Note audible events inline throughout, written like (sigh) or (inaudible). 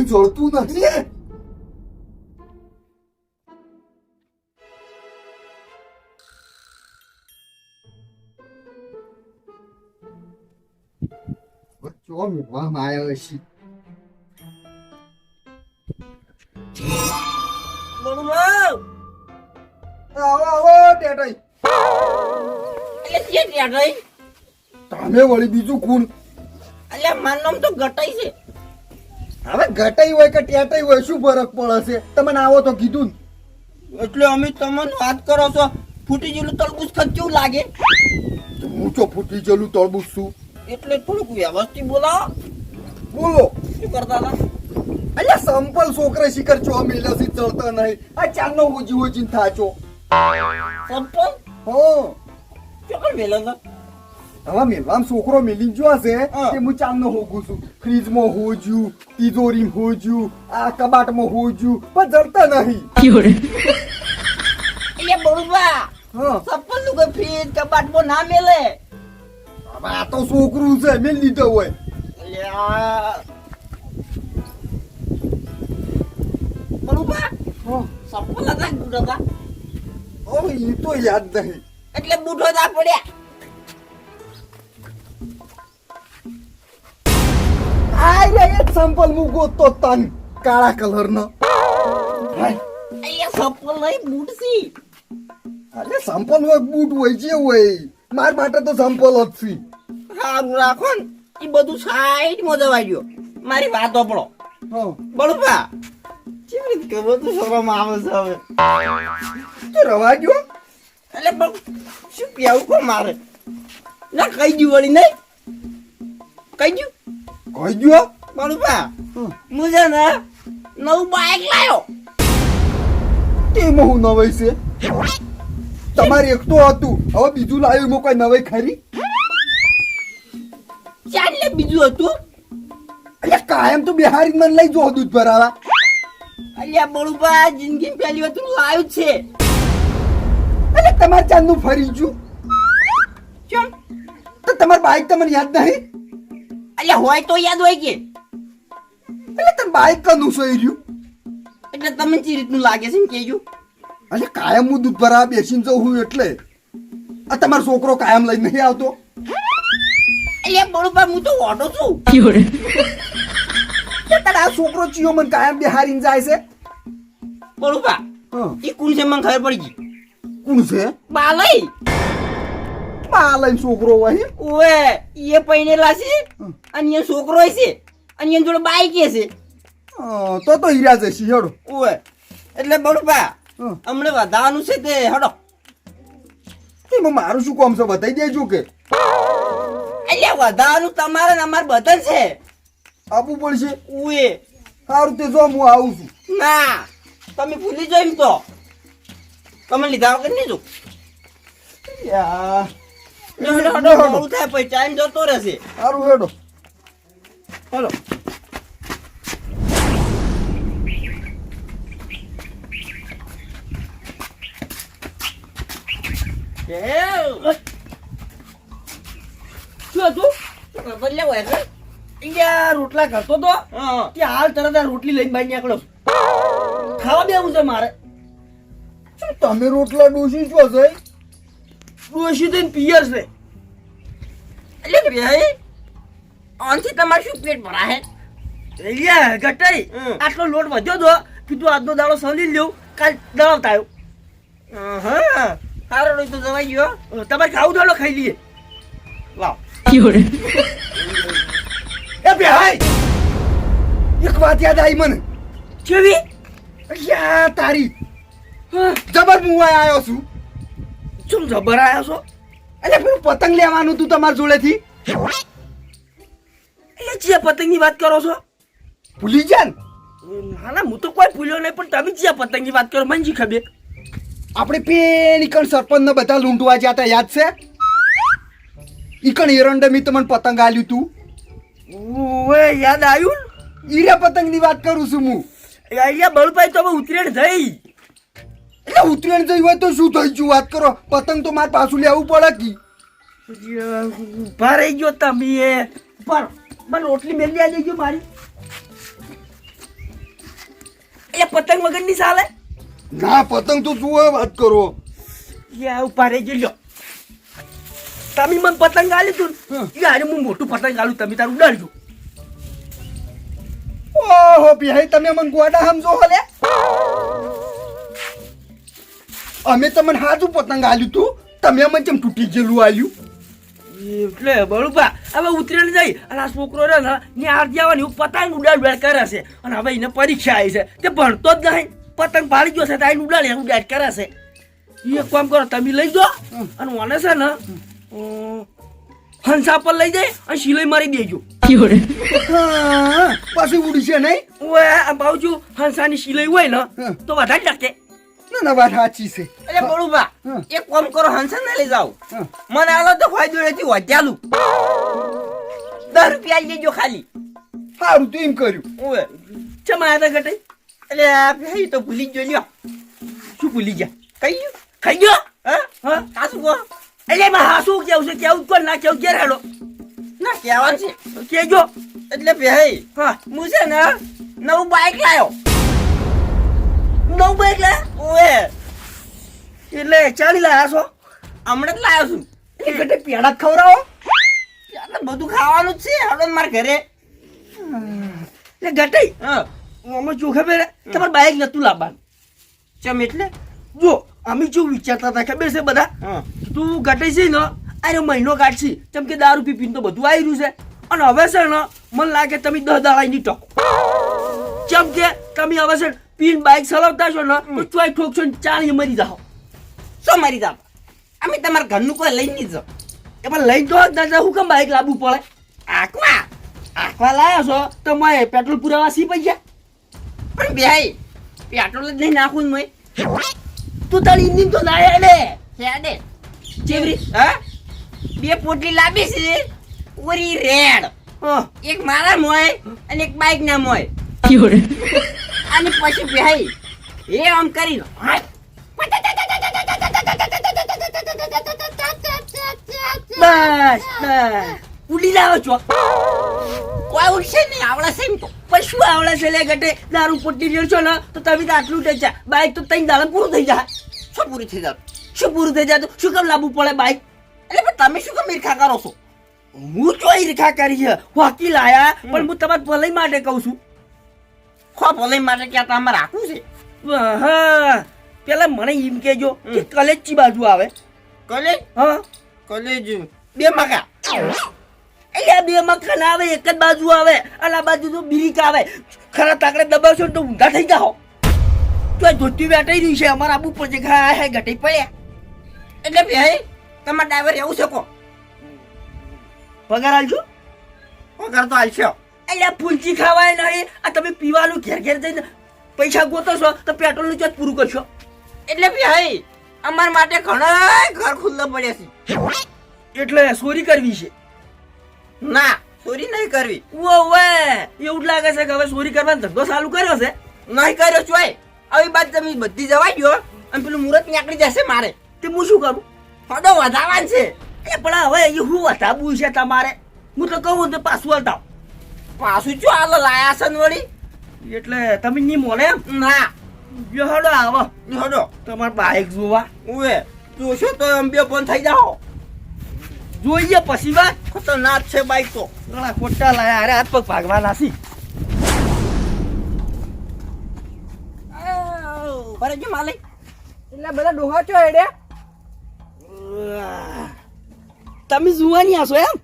જો મિલ્યું નથી જો મિલવામાં આવ્યો છે આવો આવો ટેટાઈ એટલે જે ત્યાં ગઈ તમે વળી બીજું કોણ? એટલે મારું તો ઘટાઈ છે. હવે ઘટાઈ હોય કે ટેટાઈ હોય શું ફરક પડે છે? તમને આવો તો કીધું એટલે અમે તમને વાત કરો છો ફૂટી જેલું તરબૂચ ખાત કેવું લાગે? હું તો ફૂટી જેલું તળબૂચ છું. એટલે થોડુંક વ્યવસ્થિત બોલાવો બોલો. શું કરતા હતા? અલ્યા સંપલ છોકરા શિખર ચો મેલાસી ચડતા નહીં. આ ચાંદનો હોજી હોજી થાચો. સંપલ? હો. ચોકર વેલો હતા. હવે મેલવામ છોકરો મેલી જો હશે હા. તે હું ચાંદનો હોગું છું ફ્રીજમાં હોજ્યું તિજોરીમાં હોજ્યું આ કબાટમાં હોજ્યું પણ જડતા નહીં એટલે બળુબા હા સંપલનું કોઈ ફ્રીજ કબાટમાં ના મેલે હવે આ તો છોકરું છે મેં લીધો હોય એટલે આ બળુબા હા. સંપલ હતા કે બૂટ એ તો યાદ નહીં એટલે બુઢો ના પડ્યા આ એ સંપલ હું ગોતતો તન કાળા કલરનો અહીંયા સંપલ નહીં બૂટ સી અરે સંપલ હોય બૂટ હોય જે હોય માર માટે તો સંપલ જ છે સારું રાખો ને એ બધું સાઈડમાં જવા દ્યો. મારી વાત ઓપડો બળપા કેવી રીતે બધું શરમ આવે છે હવે? તો રવા ગયો એટલે બળ શું પીવું કો મારે? ના કહી દઉં વળી નહીં. કહી દઉં કહી ગયો બળુબા હમ. હું છે ને નવું બાઇક લાયો. તેમાં હું નવાઈ છે? તમારે એક તો હતું. હવે બીજું લાવ્યું એમાં કોઈ નવાઈ ખરી? ચાલે બીજું હતું? અલ્યા કાયમ તો બિહારી મને લઈ જો દૂધ ભરાવા. અલ્યા બળુબા જિંદગી પહેલી વાર તું લાવ્યું છે. અરે તમારે ચાંદનું ફરી ગયું? ચમ. તો તમારી બાઈક તમને યાદ નહીં? અલ્યા હોય તો યાદ હોય કે. એટલે તમે બાઈક કનું સોઈ રહ્યું? એટલે તમને જે રીતનું લાગે છે ને કેજો. અરે કાયમ હું દૂધ ભરા બેસીને જઉં હું એટલે. આ તમારો છોકરો કાયમ લઈને નહીં આવતો? એટલે બળુબા હું તો ઓટો છું. તારા તારે આ છોકરો ચિયો મને કાયમ બિહારીને જાય છે? હા. એ કોણ છે મને ખબર પડી ગઈ. કુણ છે? બાલઈ બા લઈને છોકરો હોય ઓએ એ પૈણેલા છે અને એ છોકરો છે અને એની જોડે બાઈક છે. તો તો હીરા જશે હેડો. ઓએ એટલે હા. હમણે વધારવાનું છે તે હડો. એમાં મારું શું કામ છે બતાવી દેજો કે. એટલે વધારવાનું તમારે ને અમારે બધા છે. આપવું પડશે. ઓએ સારું તે જો હું આવું છું. ના તમે ભૂલી જાવ એમ તો. તમે લીધા વગર નહીં જો યા, હડો હડો. હડો થાય પછી ટાઈમ જતો રહેશે. સારું હેડો. હલો. શું હતું? બદલ્યા અહીંયા રોટલા કરતો તો કે હાલ તરત આ રોટલી લઈને બાઈ નીકળો. ખાવા બેવું છે મારે. તમે રોટલા ડોસી છો છે ડોશી થઈને પિયર છે. એટલે કે ભાઈ આનથી તમારે શું પેટ ભરાય અહીંયા ગટાઈ હમ. આટલો લોટ વધ્યો તો કીધું આજનો દાડો સલી લઉં કાલ દળાવતા આવ્યો હા સારો રોજ તો જવાઈ ગયો. તમારે ખાવું દાડો ખાઈ લઈએ. લાવ એ ભાઈ એક વાત યાદ આવી મને. કેવી? યા તારી. હા, જબર હું અહીં આવ્યો છું. શું જબર આયા છો? એટલે પેલું પતંગ લેવાનું તું તમારા જોડેથી? એટલે ચિયા પતંગની વાત કરો છો? ભૂલી જા ના ના હું તો કોઈ ભૂલ્યો નહીં પણ તમે ચિયા પતંગની વાત કરો મને જી ખબર? આપણે પેન ઈકણ સરપંચ ને બધા લૂંટવા જતા યાદ છે? ઈકણ એરંડમી તમને પતંગ આલ્યું તું? ઓએ યાદ આવ્યું? ઈરે પતંગની વાત કરું છું હું. અહીંયા બળભાઈ તો હવે ઉતરેણ થઈ. એટલે ઉત્તરાયણ જઈ હોય તો શું થઈ ગયું? વાત કરો. પતંગ તો મારે પાછું લેવું પડે કી? ઊભા રહી ગયો તમે એ. પર મને રોટલી મેલી આવી ગયો મારી. એ પતંગ વગરની ચાલે ના પતંગ તો જુઓ વાત કરો. યા ઊભા રહેજો લ્યો. તમે મને પતંગ આલી તું. યાર હું. મોટું પતંગ આલું તમે તારું ઉડાડજો. ઓહો બિહાઈ તમે મને ગોડા સમજો હલે અમે તમને હાજુ પતંગ આલ્યું તું. તમે મને કેમ તૂટી ગયેલું આલ્યું? એટલે બરોબર હવે ઉતરેલ જઈ અને આ છોકરો રે ને ને આરતી આવવાની હું પતંગ ઉડાડ ઉડાડ કરે છે. અને હવે એને પરીક્ષા આવી છે. તે ભણતો જ નહીં. પતંગ પાડી ગયો છે તો આઈને ઉડાડે ઉડાડ કરે છે. એ કામ કરો તમે લઈ જાઓ. અને મને છે ને હંસા પર લઈ જાય અને સિલાઈ મારી દેજો. પાછી ઉડી છે નહીં ઓએ બાજુ હંસાની સિલાઈ હોય ને તો વધારે ટકે ના ના વાત સાચી છે. એટલે બળુબા હા. એક કામ કરો હંસન ને લઈ જાઓ. મને આલો તો દોડે હોવા વધ્યાલું. દસ રૂપિયા આલી દેજો ખાલી. સારું તું એમ કર્યું. ઓવે છે મારા ઘટે? એટલે ભાઈ તો ભૂલી જ લ્યો. શું ભૂલી ગયા? કઈ ગયું? ખાઈ ગયો? હા? હા? સાસુ કહો. એટલે એમાં હા શું કેવું છે? કેવું કોણ? ના કેવું ઘેર હેડો. ના કહેવાનું છે? કેજો. એટલે ભાઈ હા હું છે ને નવું બાઈક લાયો. નવ બાઈક લે? ઓવે. એટલે ચાલી લાયા છો? હમણાં જ લાયો છું. એ ઘટે પેડા ખવડાવો. એટલે બધું ખાવાનું જ છે. હવે મારા ઘરે. એટલે હા. અમે જો ખબર તમારે બાઈક નતું લાવવાનું. ચમ એટલે? જો અમે જો વિચારતા હતા ખબર છે બધા? તું ઘટે છે ને અરે મહિનો કાઢશી કેમ કે દારૂ પી પીને તો બધું આવી રહ્યું છે. અને હવે છે ને મને લાગે તમે દસ દાડા ની ટકો. ચમ કે તમે હવે છે પીન બાઈક ચલાવતા છો ને તો ચોય ઠોકશો ને ચાલી મરી જાઓ. શું મારી જાવ અમે તમારા ઘરનું કોઈ લઈ નહીં જાઓ. એમાં લઈ તો જ ના હું કેમ બાઈક લાવવું પડે? આકવા આખવા લાવ્યા છો તો મેં પેટ્રોલ પુરાવા સી પૈસા? પણ ભાઈ પેટ્રોલ જ નહીં નાખું ને તું તારી ઇન્જિન તો ના હેડે. હેડે. ચેવરી હા? બે પોટલી લાવી છે. ઓરી રેડ. હા એક મારા મોય અને એક બાઈક ના મોય અને પછી ભાઈ એ આમ કરીને હાય. બસ બસ. ઉડી લાવો છો. કોઈ ઉડશે નહીં આવડે છે એમ તો. પણ શું આવડે છે લે ગટે? દારૂ પોટી રેડશો ને તો તમે તો આટલું ટેચા બાઈક તો તઈ દાડા પૂરું થઈ જાય. શું પૂરી થઈ જાય? શું પૂરું થઈ જાય તો? શું કામ લાવવું પડે બાઈક? એટલે પણ તમે શું કામ ઈર્ખા કરો છો? હું ચોઈ ઈર્ખા કરી છે. વાકી લાયા પણ હું તમારે ભલાઈ માટે કહું છું. ખો ભલે માટે ક્યાં તમારે રાખવું છે. હા પેલા મને એમ કેજો કે કલેજ ચી બાજુ આવે. કલેજ? હા. કલેજ. બે મકા અહીંયા બે મકાન આવે એક જ બાજુ આવે અને આ બાજુ તો બીરીક આવે. ખરા તાકડે દબાવશો ને તો ઊંધા થઈ જાઓ. તો ધોતી વેટાઈ રહી છે અમારા આબુ પર જે ઘા હે ઘટી પડ્યા. એટલે ભાઈ તમારા ડ્રાઈવર એવું શકો પગાર આલજો. પગાર તો હાલશો એટલે ફૂલચી ખાવાય નહીં. આ તમે પીવાનું ઘેર ઘેર જઈને પૈસા ગોતો છો તો પેટ્રોલનું ચોથ પૂરું કરશો. એટલે ભાઈ અમાર માટે ઘણા ઘર ખુલ્લા પડ્યા છે. એટલે ચોરી કરવી છે? ના ચોરી નહીં કરવી. ઓ વે એવું લાગે છે કે હવે ચોરી કરવાનો ધંધો ચાલુ કર્યો છે? નહીં કર્યો છું આવી બાદ તમે બધી જવાઈ ગયો અને પેલું મુહૂર્ત નીકળી જશે મારે. તે હું શું કરું? ફોટો વધારવાનું છે. એ પણ હવે એ હું વધારવું છે તમારે? હું તો કહું તો પાછું હટાવ પાછું શું હાલો લાયા છે ને વળી? એટલે તમે નહીં મોલે ના. જો હડો આવો. હડો. તમાર બાઈક જોવા. ઉવે જોશો તો એમ બે પણ થઈ જાઓ. જોઈએ પછી વાત ખતરનાક છે બાઈક તો. ઘણા ખોટા લાયા અરે હાથ પગ ભાગવાના છે ફરજ માલિક. એટલે બધા ડોહા છો એડે તમે જુવાની આસો એમ?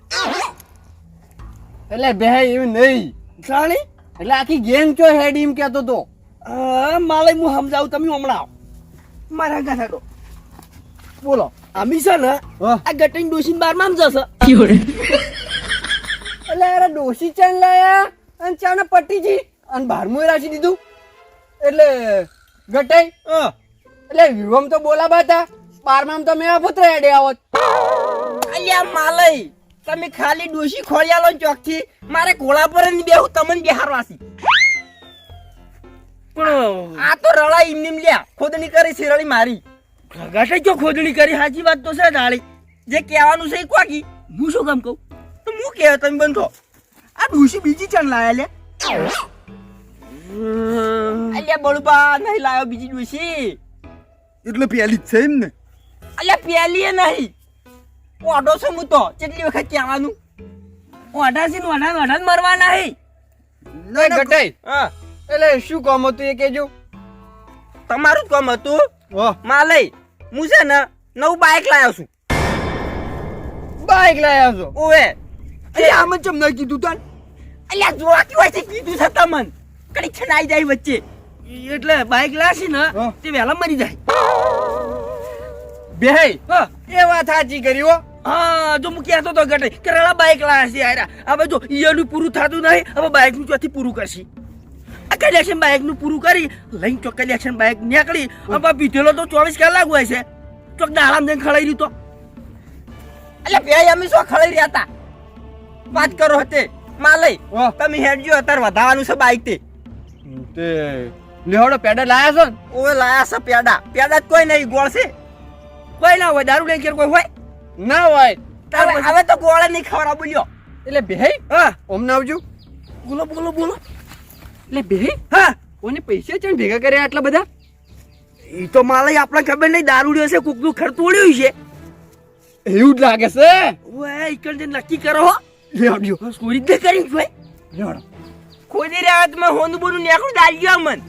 એટલે બે એવું નહીં. જાણી? એટલે આખી ગેંગ ચો હેડ એમ કેતો તો. માલે હું સમજાવું તમે હમણાં. આવો મારા ગાથાડો બોલો અમી છે ને આ ગટિંગ ડોસીન બારમાં આમ જશે. (laughs) એટલે અરે ડોસી ચાન લાયા અને ચાને પટ્ટીજી અને બારમું રાખી દીધું. એટલે ગટાઈ? એટલે વિવમ તો બોલાબા હતા. બારમામ તો મેં પુત્ર હેડે આવત અલ્યા માલય તમે ખાલી ડોશી ખોળિયાલો ચોકથી. મારે ઘોડા પર જ બેહું તમને બેહારવાસી પણ આ તો રળા ઇમ નિમ લ્યા ખોદણી કરી શેરળી મારી. ઘગાટે જો ખોદણી કરી? સાચી વાત તો છે ડાળી જે કહેવાનું છે એ કોકી હું શું કામ કહું? તો હું કહે તમે બંધો. આ ડોસી બીજી ચણ લાયા લે. અલ્યા બળુબા નહીં લાયો બીજી ડોશી. એટલે પેલી જ છે એમ ને? અલ્યા પેલી નહીં. ઓઢો છું હું તો. કેટલી વખત કહેવાનું? ઓઢાસી ને ઓઢા ઓઢા મરવા નહીં એ ગટાઈ હા. એટલે શું કામ હતું એ કેજો તમારું જ કામ હતું? માલય હું છે ને નવું બાઇક લાવ્યો છું. બાઈક લાવ્યો છું? ઓવે. એ આમ ચમ ના કીધું તન? અલ્યા જોવા કેવા છે કીધું છે તમન. કડી છનાઈ જાય વચ્ચે. એટલે બાઇક લાશી ને. તે વહેલા મરી જાય. બે એ વાત સાચી કરી હો. હા જો હું કહેતો તો ગટે કે રળા બાઈક લાયા છે યાર. હવે જો ઈયરનું પૂરું થતું નહીં હવે બાઇકનું ચોથી પૂરું કરશી? આ કલેક્શન બાઈકનું પૂરું કરી? લઈને ચોક કલેક્શન બાઈક નીકળી. હવે પીધેલો તો ચોવીસ કલાક હોય છે. ચોક દાડામાં જઈને ખડાઈ દીધો એટલે બે અમે શું ખળાઈ રહ્યા હતા? વાત કરો હતે. માલય. તમે હેડજો અત્યારે વધારવાનું છે બાઇક તે તે લેવડો પેડા લાયા છો ને? ઓવે લાયા છે પેડા. પેડા જ કોઈ નહીં ગોળ છે. કોઈ ના હોય દારૂ લઈને કોઈ હોય. ના હોય હવે તો ગોળા નહીં ખવડા બોલ્યો. એટલે બેહી. હા. ઓમ ના આવજો. બોલો બોલો બોલો. એટલે બેહી. હા. કોને પૈસા છે ભેગા કર્યા આટલા બધા? એ તો માલે આપણે ખબર નહીં દારૂડ્યો છે કોકનું ખર્ચોડ્યું છે. એવું જ લાગે છે? ઓય જઈને નક્કી કરો હો. આવજો. સ્ટોરી દે કરી જોઈ લેવડો ખોદી રહ્યા હાથમાં હોનું બોનું નેકડું દાલ્યો મન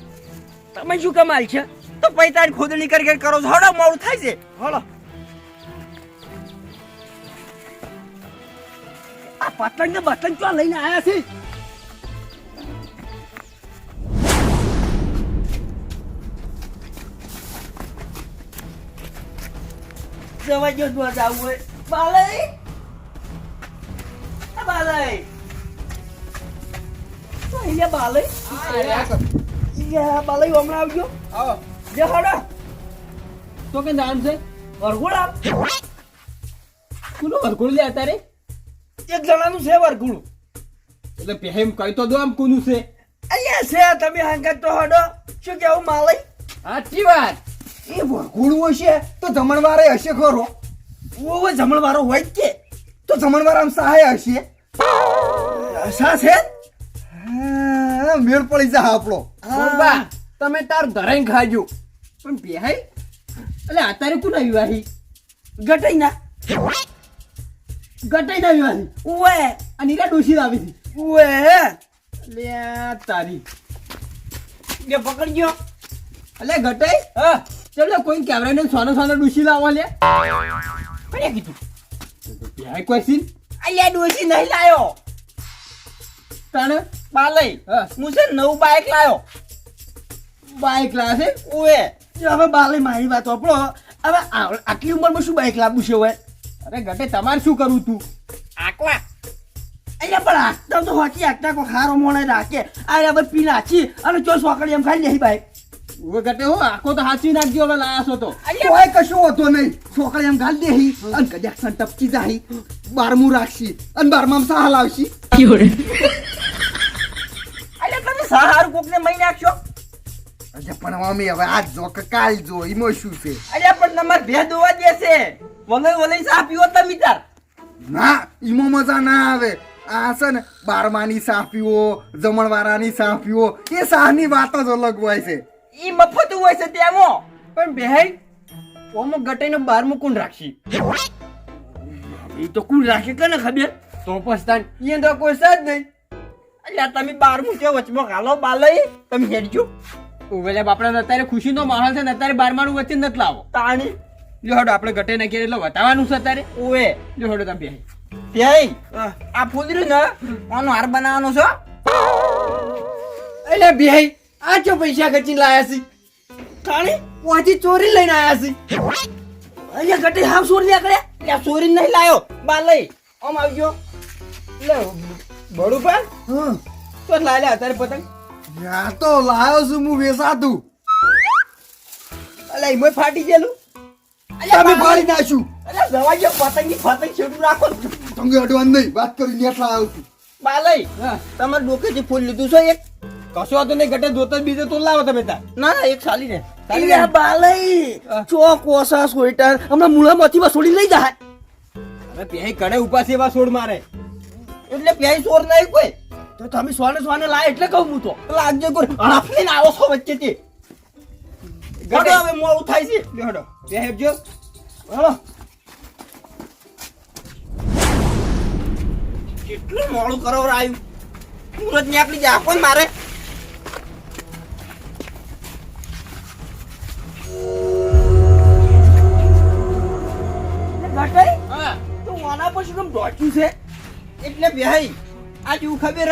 તમે શું કમાલ છે? તો પૈસા ખોદણી કરી કરી કરો છો. હડો મોડું થાય છે. હલો પતંગ ને બતંગ ચો લઈને આયા છે? જવા જો દો જાવું હોય. બાલય બાલય તો અહીંયા બાલય યા બાલય હમણાં આવજો. આવો જે હડો. તો કે નામ છે? વરઘોડા. કોનો વરઘોડ લે અત્યારે? એક જણાનું છે વરઘોડું એટલે પહેમ કહી તો દો આમ કોનું છે? અહીંયા છે તમે હંગાત તો હડો. શું કેવું માલય? સાચી વાત. એ વરઘોડું હશે તો જમણવારે હશે ખરો. ઓવે જમણવારો હોય જ કે. તો જમણવાર આમ સહાય હશે. સા છે? હા, મેળ પડી જા આપણો. બોલબા તમે તાર ધરાઈને ખાજો. પણ બેહાઈ એટલે અત્યારે કોના વિવાહી? ગટાઈ ના ગટાઈ ના વિવાહી ઉવે. અને ઈરા ડોસી આવી હતી. ઓવે લે તારી. લે પકડ ગયો. એટલે ગટાઈ હા. ચલો કોઈ કેમેરા ને સોનો સોનો ડોસી લાવવા લે. કોને કીધું? બેહાઈ કોઈ સીન? અલ્યા ડોસી નહીં લાયો. તાણે? બાલય. હા. છે નવું બાઇક લાયો. બાઇક લાવે છે? જો હવે બાલે મારી વાત આપણો હવે આટલી ઉંમરમાં શું બાઇક લાવવું છે હવે? અરે ગટે તમારે શું કરું તું? આકવા. અહીંયા પણ હાકતા તો હોકી હાકતા કોઈ હારો મોણે રાખે. આ હવે પી નાખી અને ચો સોકડી એમ ખાઈ લેહી ભાઈ. હવે ગટે હો આખો તો હાચી નાખજો હવે લાયાસો તો. કોઈ કશું હોતો નહીં. છોકરી એમ ગાલ દેહી અને કદાચ સન ટપકી જાહી. બારમું રાખશી અને બારમામ સાહ લાવશી. અરે તમે સહાર કોકને મહી નાખશો? અચ્છા પણ મમ્મી હવે આ જો કે કાલ જો ઈમો શું છે? અરે પણ તમાર ભેદ હોવા દેશે વલય વલય સા પીવો તમે તાર. ના ઈમો મજા ના આવે. આ છે ને બારમાની સાપીઓ જમણવારાની સાપીઓ એ સાહની વાત જ અલગ હોય છે. ઈ મફત હોય છે તેમાં પણ બેહાઈ ઓમો ગટાઈને બારમું કુણ રાખશી? એ તો કોણ રાખે કને ને ખબર? તો પસ્તાન ઈ તો કોઈ સાજ નહીં. અલ્યા તમે બારમું મૂક્યો વચમાં હાલો બાલઈ તમે હેડજો. ઉવેલે બાપડા અત્યારે ખુશીનો માહોલ છે ને અત્યારે બારમાનું વચ્ચે નથી લાવો. તાણી. જો હડો આપણે ગટે નાખીએ એટલે વતાવાનું છે અત્યારે. ઓવે જો હડો તમે ભાઈ આ ફૂદર્યું ને આનો હાર બનાવવાનો છો? એટલે ભાઈ આ ચો પૈસા ખર્ચીને લાયા છે? તાણી. ઓથી ચોરી લઈને આયા છે. અહીંયા ગટી હાવ સોર નીકળે અલ્યા ચોરી નહીં લાયો. લઈ. આમ આવજો. લે બડું પણ હં. તો લાલ્યા અત્યારે પતંગ. યા તો લાયો છું હું વેસાતું. અલે એમાં ફાટી ગયેલું? તમે ફાડી નાખ્યું. અલે જવા જો પતંગી પતંગ છેડું રાખો તમે અડવાન નહીં વાત કરી નેટ આવ્યો છું. બાલઈ તમારે ડોકેથી ફૂલ લીધું છે એક? કશો વાંધો નહીં ઘટે ધોતર બીજે તો લાવો તમે તાર ના ના એક સાલી ને. અલ્યા બાલઈ ચો કોસા સોઈટર હમણાં મૂળામાંથી છોડી લઈ જાય. અરે પેહી કડે ઉપાસી એવા છોડ મારે. એટલે પેહી છોડ નહીં કોઈ. તો તમે સોને સોને લાય એટલે કહું હું તો. લાગજો કોઈ ના આવો છો વચ્ચેથી. ગડો હવે મોડું થાય છે. બેહડો બેહજો હળો કેટલું મોડું કરો આવ્યું મુરત આપણી જા કોઈ મારે. ઘટાઈ હા. તો આના પછી કેમ દોડ્યું છે? એટલે બેહાઈ. આ જેવું ખબર?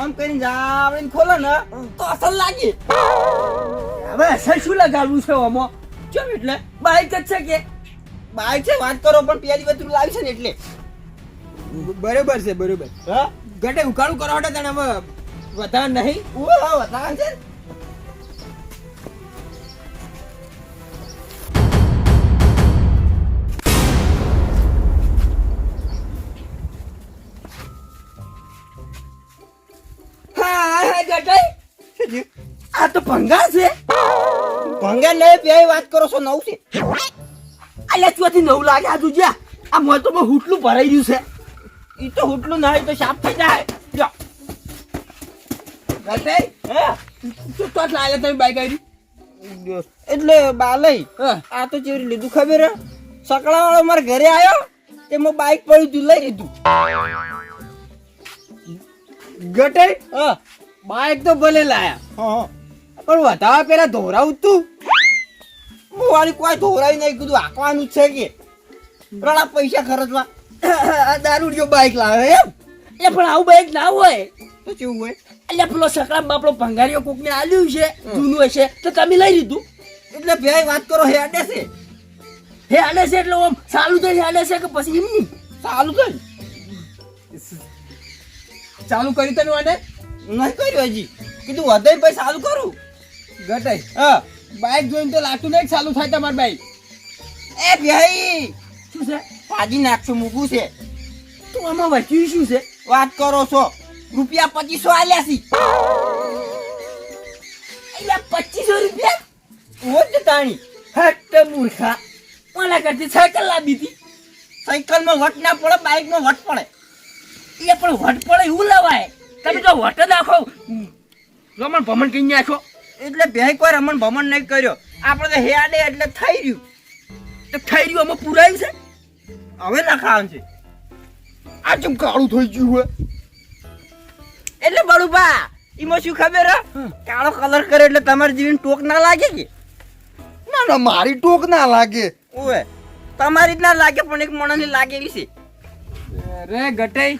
આમ કરીને જાવડીને ખોલો ને તો અસલ લાગે. હવે અસર શું લગાડવું છે આમાં ચમ એટલે? બાઈક જ છે કે? બાઈક છે? વાત કરો પણ પેલી વસ્તુ લાવી છે ને એટલે. બરોબર છે બરોબર. હા? ગટે ઉકાળું કરો હટે તને હવે વધારે નહીં? વધારે છે. આ તો ભંગા છે. ભંગા લે બે વાત કરો છો નવ છે? અલે ચોથી નવું લાગે આ તું જ્યાં. આ મોય તો બહુ હુટલું ભરાઈ ગયું છે. ઈ તો હુટલું ના હોય તો સાફ થઈ જાય. જો ગતે હે? શું તો લાગે તમે બાઈક આવી એટલે બાલઈ આ તો ચેવરી લીધું ખબર હે? સકડા વાળો મારા ઘરે આવ્યો તે મો બાઈક પડ્યું તું લઈ લીધું. ગટે? હા બાઈક તો ભલે લાયા. હા. પણ વધારે પેલા ધોરાવું તું. હું વાળી કોઈ ધોરાવી નહીં કીધું આંકવાનું છે કે. રડા પૈસા ખર્ચવા. આ દારૂડિયો બાઇક લાવે એમ. એ પણ આવું બાઇક ના હોય. તો કેવું હોય? એટલે પેલો સકરામ બાપડો ભંગારીઓ કોકને આલ્યું છે જૂનું હશે તો તમે લઈ લીધું. એટલે ભાઈ વાત કરો હે આડે છે? હે આડે છે એટલે ઓમ સાલું થઈ આડે છે કે પછી એમની? સારું થઈ? ચાલુ કરી તને આને નહીં કર્યું હજી. કીધું વધે ભાઈ સારું કરું. ગટે. હા બાઈક જોઈને તો લાગતું નહીં ચાલુ થાય તમારી બાઈક. એ ભાઈ શું છે? પાજી નાખશું મૂકું છે. તું આમાં વચ્યું શું છે? વાત કરો છો. રૂપિયા પચીસો આલ્યા છે. પચીસો રૂપિયા? ઓજ તાણી. હટ મૂર્ખા. ઓલા કરતી સાયકલ લાવી હતી સાયકલમાં વટ ના પડે બાઇકમાં વટ પડે. એ પણ વટ પડે એવું લવાય. તમે તો વટ જ નાખો રમણ ભમણ કઈ નાખો. એટલે ભાઈ કોઈ રમણ ભમણ નહીં કર્યો. આપણે તો હેડે એટલે થઈ રહ્યું. તો થઈ રહ્યું અમે પુરાયું છે? હવે ના ખાવાનું છે. આ ચમ કાળું થઈ ગયું હોય. એટલે બળુભા એમાં શું ખબર કાળો કલર કરે એટલે તમારી જેવી ટોક ના લાગે કે? ના ના મારી ટોક ના લાગે. ઓએ તમારી જ ના લાગે પણ એક માણસને લાગે એવી છે. અરે ગટાઈ.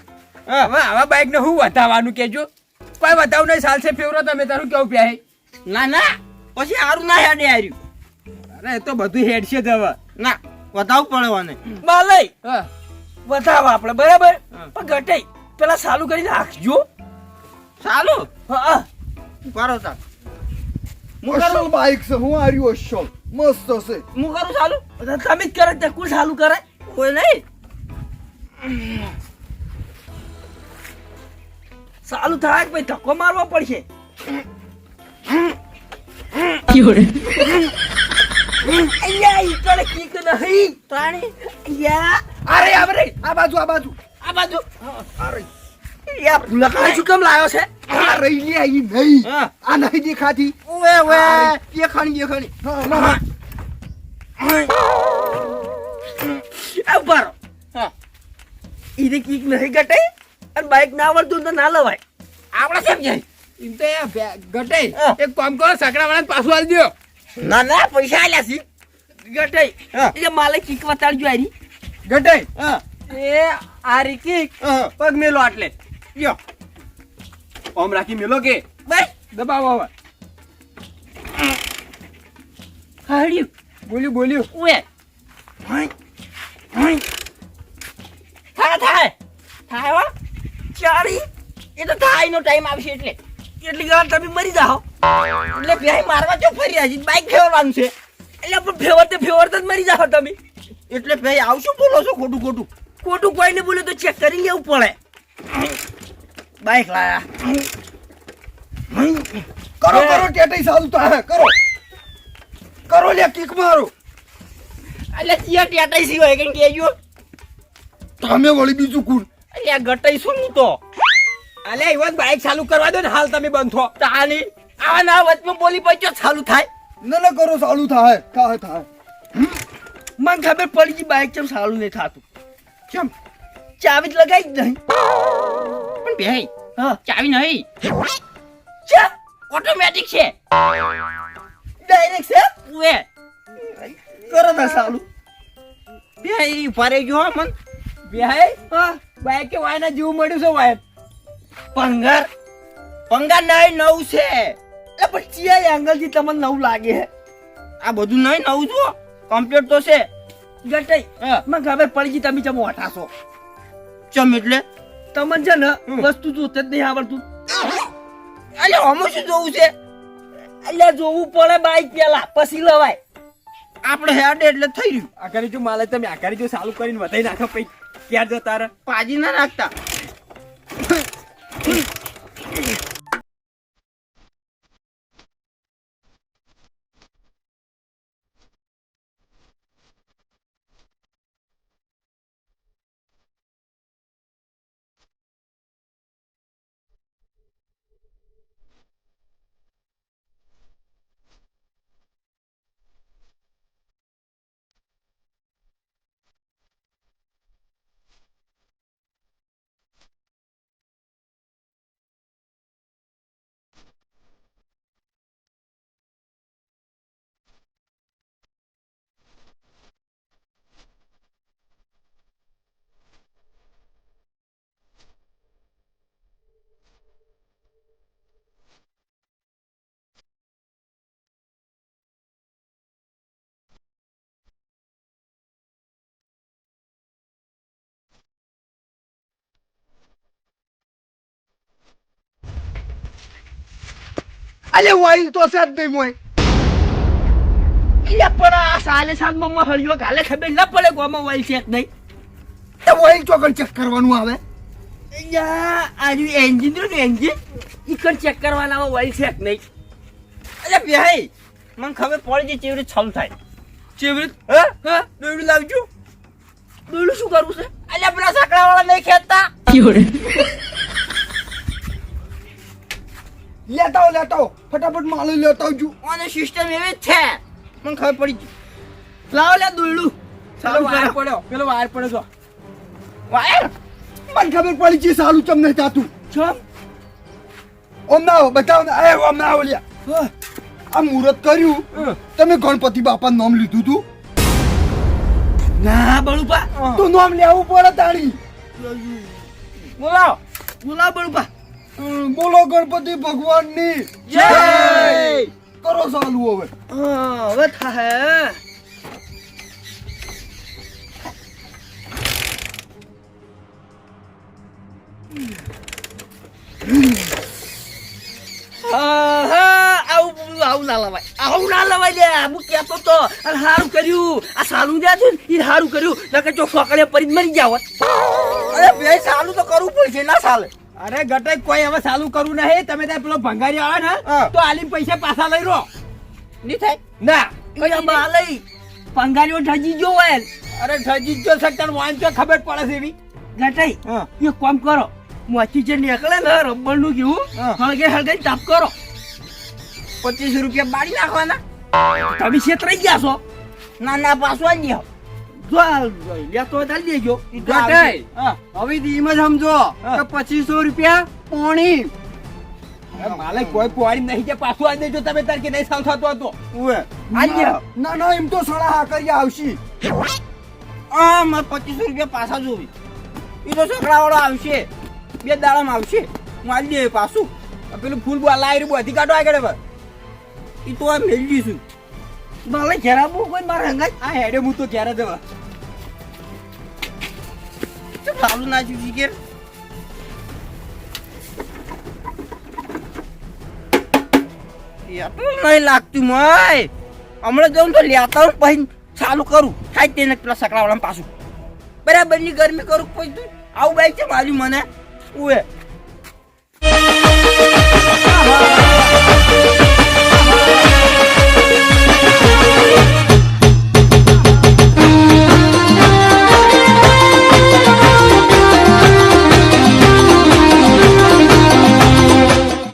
હવે આવા બાઈક ને હું વધાવવાનું કેજો કોઈ વધાવ નહીં ચાલશે ફેવરો તમે તારું કેવું પ્યાય ના ના પછી સારું ના હેડે હાર્યું. અરે એ તો બધું હેડ છે જ હવે. ના વધાવ પડે મને બાલય હા. આપણે બરાબર. પણ ઘટે પેલા સાલું કરી નાખજો. સાલું હા. કરો તાર. હું કરું? બાઈક છે હું આર્યું અસલ મસ્ત છે હું કરું ચાલુ? તમે જ કરે તે કુલ ચાલુ કરે? કોઈ નહીં? સાલું થાય કે ભાઈ ધક્કો મારવો પડશે? અહીંયા ઈ કણે કીક નહીં તાણી અહીંયા અરે આ રે આ બાજુ આ બાજુ આ બાજુ અરે યા ભૂલકા શું કેમ લાવ્યો છે આ રહી લે અહીં નહીં હા આ નહીં દેખાતી ઓએ ઓએ એ ખાણી એ હા, હા કીક નહીં ગટાઈ અને બાઈક ના આવડતું તો ના લવાય આપણે કેમ જાય એમ તો બે- એક કામ કરો સકડા વાળા પાછું દો. ના ના પૈસા આલ્યા છે. ગટાઈ હા. એ માલે કીક વતાડજો આરી. ગટે. એ આરી હા. પગ મેલો આટલે. યો ઓમ રાખી મેલો કે. બસ. દબાવો હવે. હાડ્યું બોલ્યું બોલ્યું. ઉએ થાય થાય. થાય હો. ચારી એ તો થાય નો ટાઈમ આવશે એટલે. એટલી વાર તમે મરી જાઓ. એટલે ભાઈ મારવા ચો ફરી હજી બાઈક ફેરવાનું છે. એટલે પણ ફેવરતે ફેવરતે જ મરી જાઓ તમે. એટલે ભાઈ આવશું બોલો છો ખોટું ખોટું? ખોટું કોઈને બોલે તો ચેક કરી લેવું પડે. બાઈક લાયા. કરો કરો ટેટાઈ સારું થાય કરો. કરો લે કિક મારો. એટલે ચિયા ટેટાઈ સિવાય કે કહેજો. તમે વળી બીજું કુણ? એટલે ગટાઈ શું તો? અલે ઈવન બાઈક ચાલુ કરવા દો ને હાલ તમે બંધ થો. તાની આ ના વચમાં બોલી પડ્યો ચાલુ થાય. ન ન કરો ચાલુ થાય થાય થાય. મને ખબર પડી ગઈ બાઈક ચમ સારું નહીં થાતું. કેમ? ચાવી જ લગાઈ જ નહીં. પણ બે હા. ચાવી નહીં. ચા ઓટોમેટિક છે. ડાયરેક્ટ છે? ઉએ કરો ના સારું ભાઈ ફરે ગયો મન. બે હા. બાઈક કે વાયના જેવું મળ્યું છે વાય. પંગર? પંગા નહીં નવું છે. એટલે પણ ચિયા એંગલથી તમને નવું લાગે આ બધું નહીં નવું છો કમ્પ્લીટ તો છે. ગટઈ. મને ખબર પડી ગઈ તમે જમો હટાશો. ચમ એટલે? તમને છે ને વસ્તુ જોતે જ નહીં આવડતું. અલે હમું શું જોવું છે? એટલે જોવું પડે બાઈક પેલા. પછી લવાય. આપણે હેડ એટલે થઈ રહ્યું. આકારી જો માલે તમે આકારી જો ચાલુ કરીને વધાઈ નાખો પછી. ક્યાં જતા રહે? પાજી ના નાખતા. અલે વાઈ તો છે જ નહીં મોય. એટલે પણ આ સાલે સાલમાં માં હળિયો ગાલે ખબર ના પડે ગોમાં વાઈલ છે નહીં. એ વાઈ ચોકડ ચેક કરવાનું આવે? અહીંયા આ એન્જિન રહ્યું ને એન્જિન ઇકડ ચેક કરવાના આવે વાઈલ છે કે નહીં. અરે ભાઈ મને ખબર પડી છે ચેવડી છલ થાય. ચેવરી હા? હા દોડું લાવજો. દોડું શું કરવું છે? અલ્યા પેલા સાંકળાવાળા વાળા નહીં ખેંચતા. લેતા લેતા ફટાફટ માલ લેતા આવજો. અને સિસ્ટમ એવી જ છે. મને ખબર પડી ગઈ. લાવો લે દોયલું પેલો સારું વાયર પડ્યો. પેલો વાયર પડ્યો વાયર? મને ખબર પડી છે સારું ચમ નહીં થાતું. ચમ? ઓમ ના આવો બતાવો ને. એ ઓમ ના આવો લ્યા. આ મુહૂર્ત કર્યું. તમે ગણપતિ બાપા નામ લીધું તું? ના બળુપા. તું નામ લેવું પડે તાણી. બોલાવો. બોલાવ બળુપા. બોલો ગણપતિ ભગવાનની. જય! કરો ચાલુ હવે. હવે થાય આવું ના લવાય. આવું ના લવાય લે હું કહેતો તો અને સારું કર્યું. આ સારું જ્યાં છે ને એ સારું કર્યું. નકર જો પડી જ મરી જાવ અરે ભાઈ ચાલુ તો કરવું પડશે ના ચાલે. અરે ગટે કોઈ હવે ચાલુ કરવું નહીં. તમે ત્યાં પેલો ભંગારી આવે ને તો આલી પૈસા પાછા લઈ રો નહીં થાય? ના. કઈ લઈ ભંગારીઓ ઢજી જો હોય. અરે ઠજી જો સટ્ટન વાંચ તો ખબર પડે છે એવી. લટાઈ હા. એક કામ કરો. મોચી જે નીકળે ને રબરનું કેવું. હળગે હળગે તાપ કરો. પચીસ રૂપિયા બાળી નાખવાના. તમે છેતરાઈ ગયા છો? ના ના પાછો આવી આ લેતો તાલી દેજો હવે ધીમ જ સમજો કે પચીસો રૂપિયા પોણી. માલે કોઈ પોણી નહીં કે પાછું આવી દેજો તમે તાર કે નહીં સાવ થતો હતો. ના ના એમ તો સડા હા કરી આવશે. આ મારે પચીસો રૂપિયા પાછા જોવી. એ તો સકડાવાળો આવશે. બે દાડામાં આવશે. હું આલી દે પાછું. પેલું ફૂલ બોલ લાવી અધિક કાઢો આગળ એ તો આ મેળવી દઈશું મારે જરાબુ કોઈ મારા હંગાઈ આ હેડે હું તો ઘેરા જવા ચાલુ નાખ્યું છે કે એટલું નહીં લાગતું મય. હમણાં જાઉં તો લેતા હું પછી ચાલુ કરું. થાય તેને પેલા સકડાવાળામાં પાછું. બરાબરની ગરમી કરું પછી તું? આવું બાઈક છે મારી મને. ઉએ